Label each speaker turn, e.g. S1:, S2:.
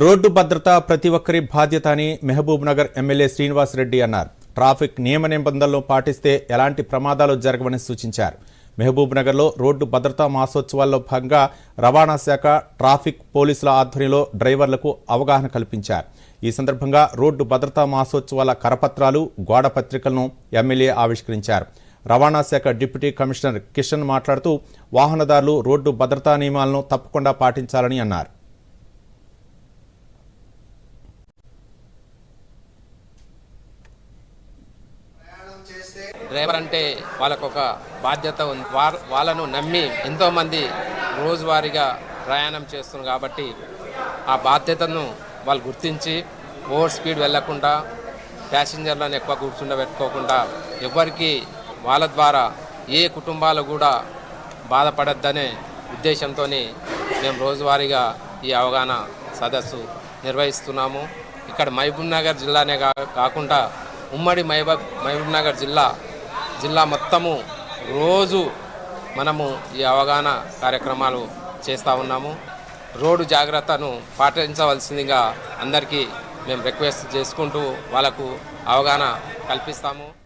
S1: Road భద్రత ప్రతి ఒక్కరి బాధ్యత అని మహబూబ్ నగర్ ఎమ్మెల్యే శ్రీనివాస్ రెడ్డి అన్నారు. ట్రాఫిక్ నియమ నిబంధనలు పాటిస్తే ఎలాంటి ప్రమాదాలు జరగవని సూచించారు. మహబూబ్ నగర్లో రోడ్డు భద్రతా మాసోత్సవాల్లో భాగంగా రవాణా శాఖ ట్రాఫిక్ పోలీసుల ఆధ్వర్యంలో డ్రైవర్లకు అవగాహన కల్పించారు. ఈ సందర్భంగా రోడ్డు భద్రతా మాసోత్సవాల కరపత్రాలు గోడ పత్రికలను ఎమ్మెల్యే ఆవిష్కరించారు. రవాణా శాఖ డిప్యూటీ కమిషనర్ కిషన్ మాట్లాడుతూ వాహనదారులు రోడ్డు భద్రతా నియమాలను తప్పకుండా పాటించాలని అన్నారు.
S2: డ్రైవర్ అంటే వాళ్ళకు ఒక బాధ్యత ఉంది. వాళ్ళను నమ్మి ఎంతోమంది రోజువారీగా ప్రయాణం చేస్తున్నారు కాబట్టి ఆ బాధ్యతను వాళ్ళు గుర్తించి ఓవర్ స్పీడ్ వెళ్ళకుండా ప్యాసింజర్లను ఎక్కువ కూర్చుండబెట్టుకోకుండా ఎవరికి వాళ్ళ ద్వారా ఏ కుటుంబాలు కూడా బాధపడద్దనే ఉద్దేశంతో మేము రోజువారీగా ఈ అవగాహన సదస్సు నిర్వహిస్తున్నాము. ఇక్కడ మహబూబ్ నగర్ జిల్లానే కా- కాకుండా ఉమ్మడి మహబూబ్ మహబూబ్ నగర్ జిల్లా జిల్లా మొత్తము రోజు మనము ఈ అవగాహన కార్యక్రమాలు చేస్తూ ఉన్నాము. రోడ్డు జాగ్రత్తను పాటించవలసిందిగా అందరికీ మేము రిక్వెస్ట్ చేసుకుంటూ వాళ్ళకు అవగాహన కల్పిస్తాము.